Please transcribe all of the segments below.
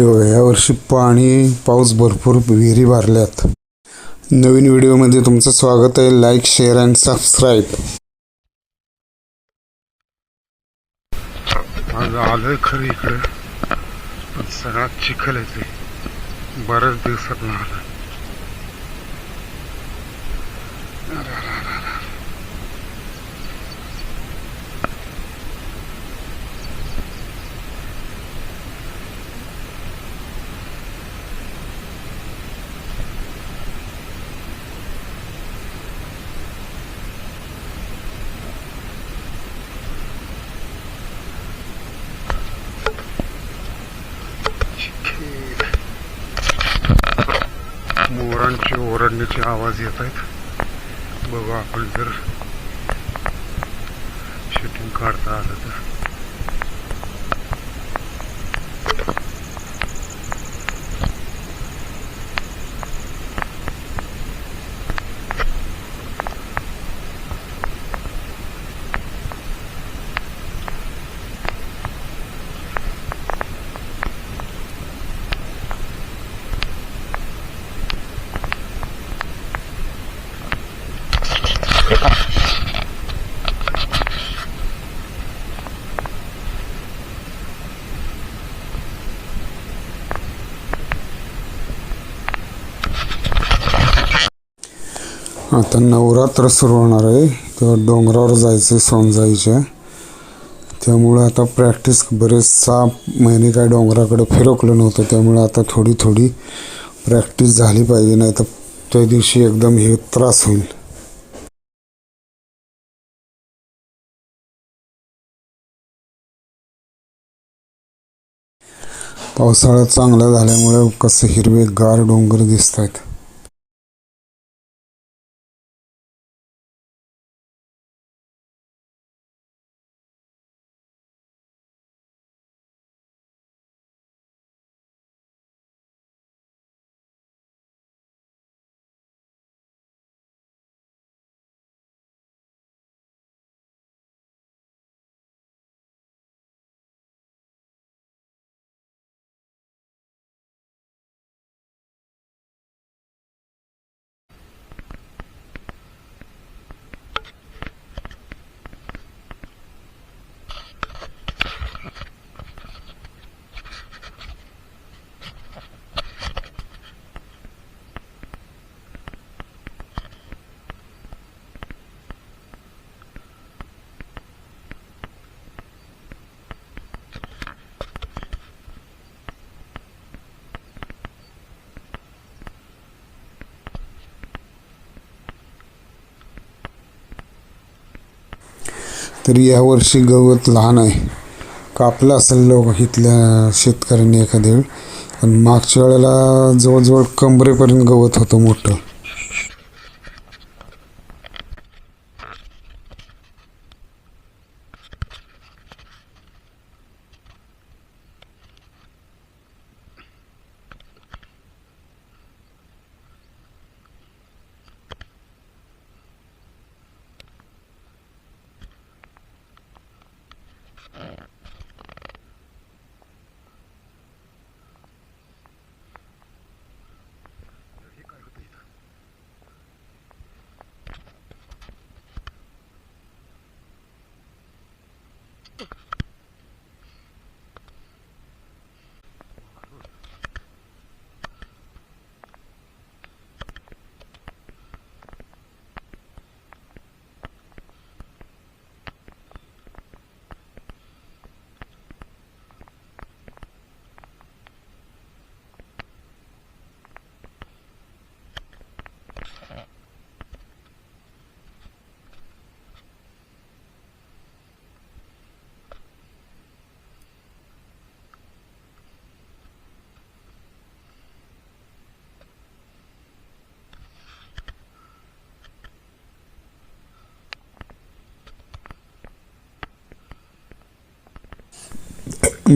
यावर्षी पाणी पाऊस भरपूर विहिरी भरल्यात. नवीन व्हिडिओमध्ये तुमचं स्वागत आहे. लाईक शेअर अँड सबस्क्राईब आज आलं खरं इकडे पण सगळा चिखल आहे ते. बऱ्याच दिवसात ना आलं. मोरांचे ओरडण्याचे आवाज येत आहेत. बघू आपण जर शूटिंग काढता आलं तर. आता नवरात्र सुरू होणार आहे. तेव्हा डोंगरावर जायचं सोनजाईच्या त्यामुळं आता प्रॅक्टिस बरेच सहा महिने काय डोंगराकडे फिरकलं नव्हतं. त्यामुळे आता थोडी थोडी प्रॅक्टिस झाली पाहिजे नाही तर त्या दिवशी एकदम हे त्रास होईल. पावसाळा चांगला झाल्यामुळे कसं हिरवे गार डोंगर दिसत आहेत तरी यावर्षी गवत लहान आहे. कापलं असेल लोक इथल्या शेतकऱ्यांनी एखाद्या वेळ. पण मागच्या वेळेला जवळजवळ कमरेपर्यंत गवत होतं मोठं.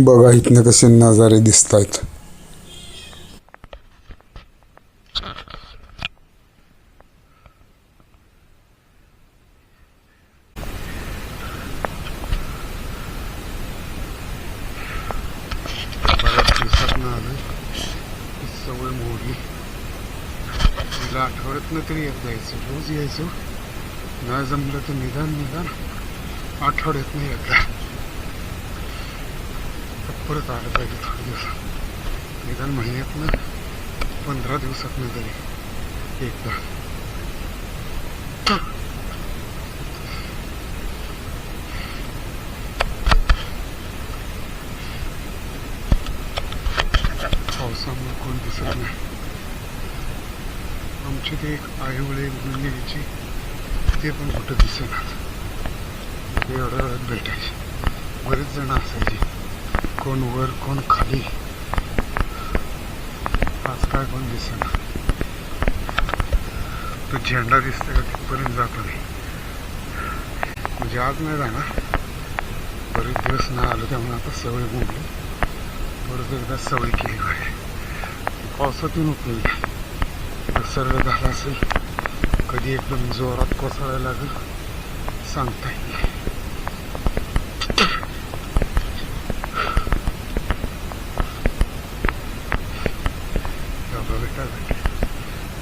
बघा इथनं कसे नजारे दिसत आहेत बऱ्याच दिवसात इथनं आलोय ती सवय आठवड्यातनं तरी येत जायचं रोज यायचो. नाही जमलं तर निदान निदान आठवड्यातनं येत तर परत आलं पाहिजे दिवस. निदान महिन्यातनं पंधरा दिवसातनं तरी. एकदा. पावसामुळे कोण दिसत नाही. आमची ते एक आईवळे म्हणून ते पण कुठं दिसणार ते एवढ्या वेळात भेटायचे. बरेच जण असायचे. कोण वर कोण खाली. आज काय कोण दिसेल तो झेंडा दिसतोय का तिथपर्यंत जातो नाही म्हणजे आज नाही जाणार. बरेच दिवस नाही आलो त्यामुळे आता सवय मोडली. परत एकदा सवय केली पाहिजे पावसातून उपयोग आहे सरळ झाला असेल कधी एकदम जोरात कोसळायला लागेल सांगता येईल नाही. तेव्हा बेटा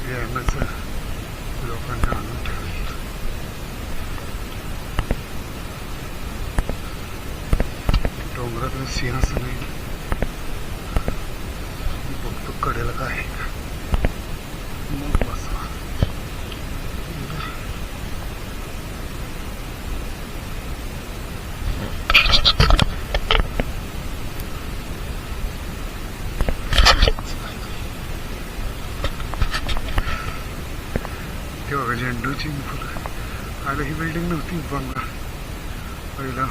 व्यायामाचं लोकांना आणून ठेवलं डोंगरातलं सिंहासन आहे बघतो कडेला काय आहे का मग बसा ते बघा झेंडूची फुलं आता ही बिल्डिंग नव्हती बंगला. पहिला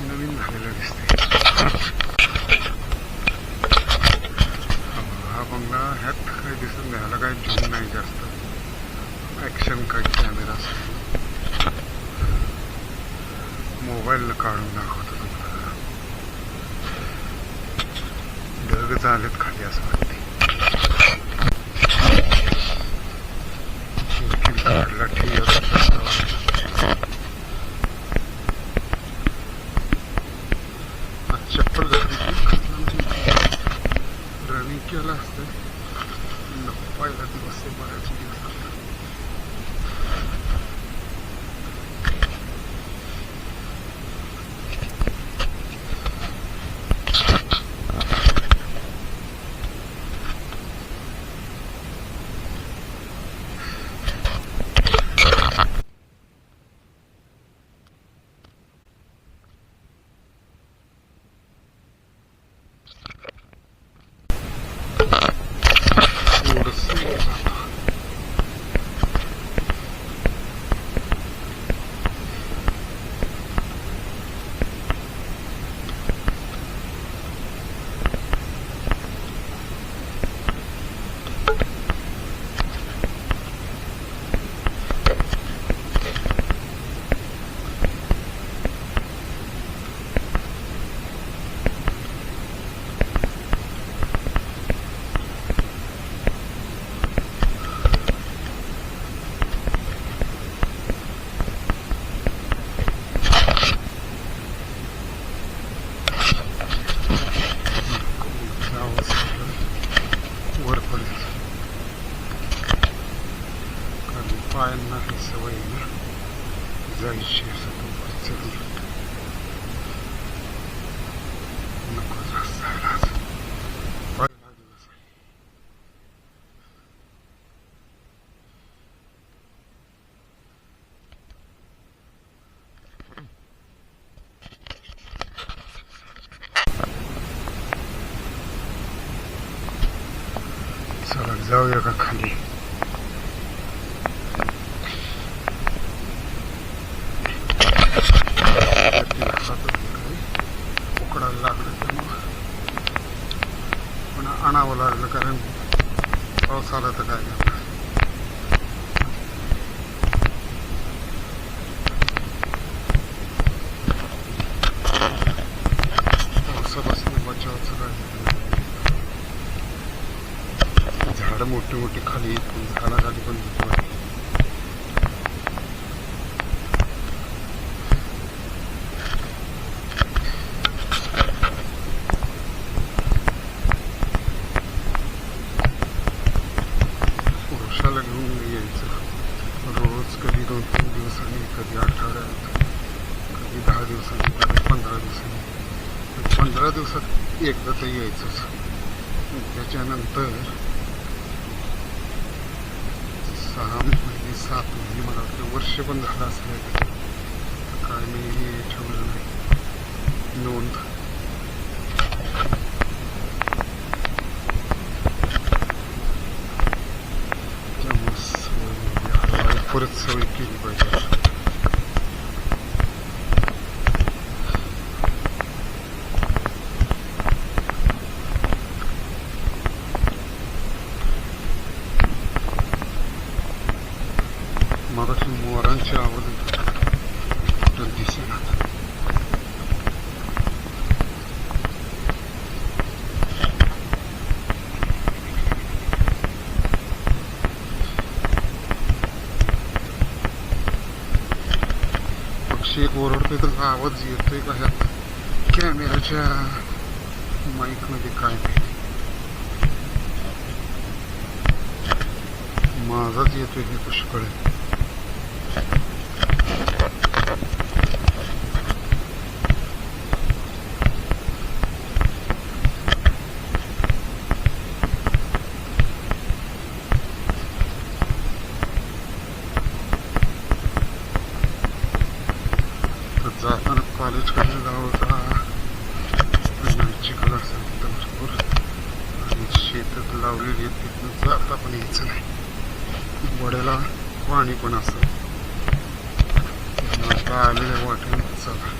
नवीन झालेलं दिसते हा बंगला ह्यात काही दिसत नाही ह्याला काय झूम नाही जास्त. ॲक्शन काय कॅमेरा मोबाईल काढून दाखवतो तुम्हाला. ढग झालेत खाली असं वाटते खिडकीला ठेव चला जाऊया बोटी खाली झाडाखाली पण घेतो पुरुषाला यायचं. रोज कधी दोन तीन दिवसांनी कधी आठवड्यात कधी दहा दिवसांनी कधी पंधरा दिवसांनी. पंधरा दिवसात एकदा तर यायचंच. त्याच्यानंतर पण झालं असेल काय मी ठेवलं नाही नोंद त्यामुळे सवय हळूहळू परत सवय केली पाहिजे मगाशी मोरांची आवाज येत होती. कुठं दिसेना एक ओरडतोय तर आवाज येतोय का ह्यात कॅमेराच्या माईकमध्ये काय माहिती माझाच येतोय हे पुष्कळ आहे. तर जाताना कॉलेजकडे जाऊ का चिखल असेल तिथं भरपूर. आणि शेतात लावलेली आहेत तिथून जाता पण यायचं नाही. वड्याला पाणी पण असं आता आलेल्या वाटेल चला.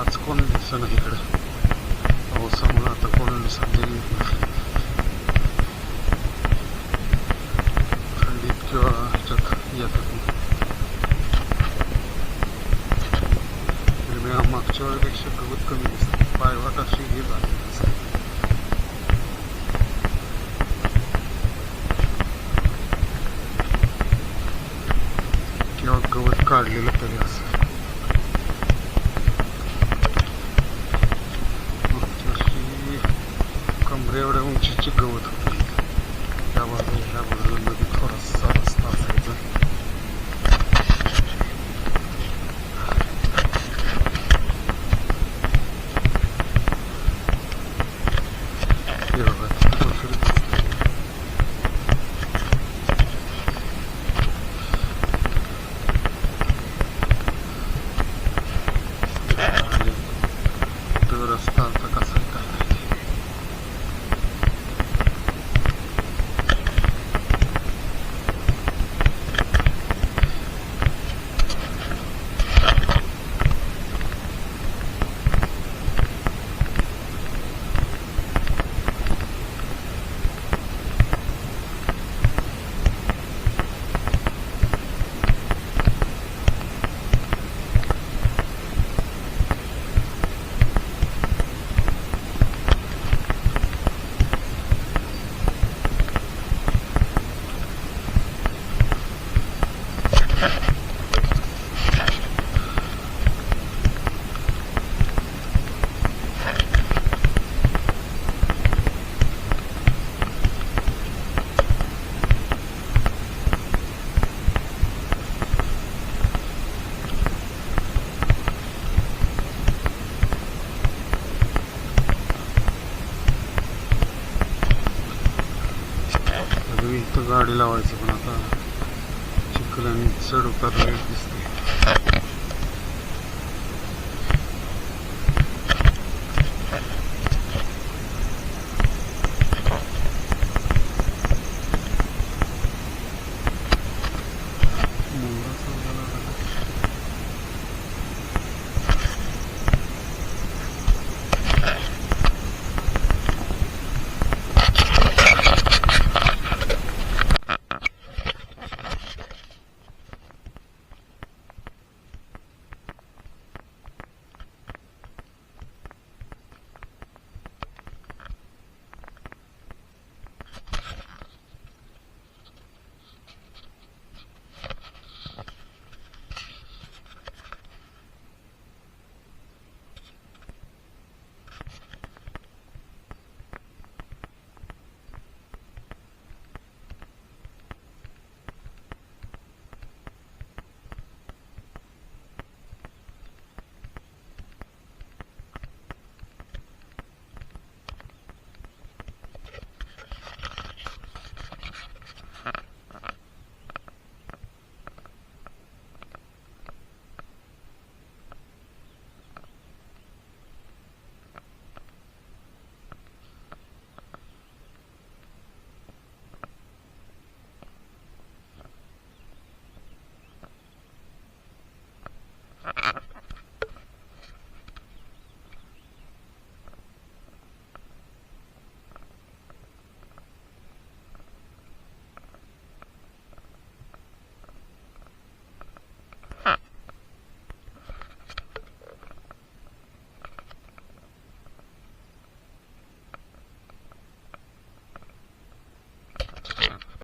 आज कोण दिसत नाही इकडे पावसामुळे आता कोण दिसत नाही थंडीत किंवा ह्याच्यात येतात नाही हिरव्या मागच्या वेळेपेक्षा गवत कमी दिसत पायवाट अशी हे झाली किंवा गवत काढलेलं तरी असं मागच्या वर्षी कमरे एवढ्या उंचीची गवत होती. त्यामुळे ह्या बाजूला मध्ये थोडासा रस्ता असायचा हे बघा तिथं बसून दिसतंय. आणि तो रस्ता आता कसा आहे काय माहिती अजून इथं गाडी लावायचं पण आता चिखल आणि चढ उतार दिसते.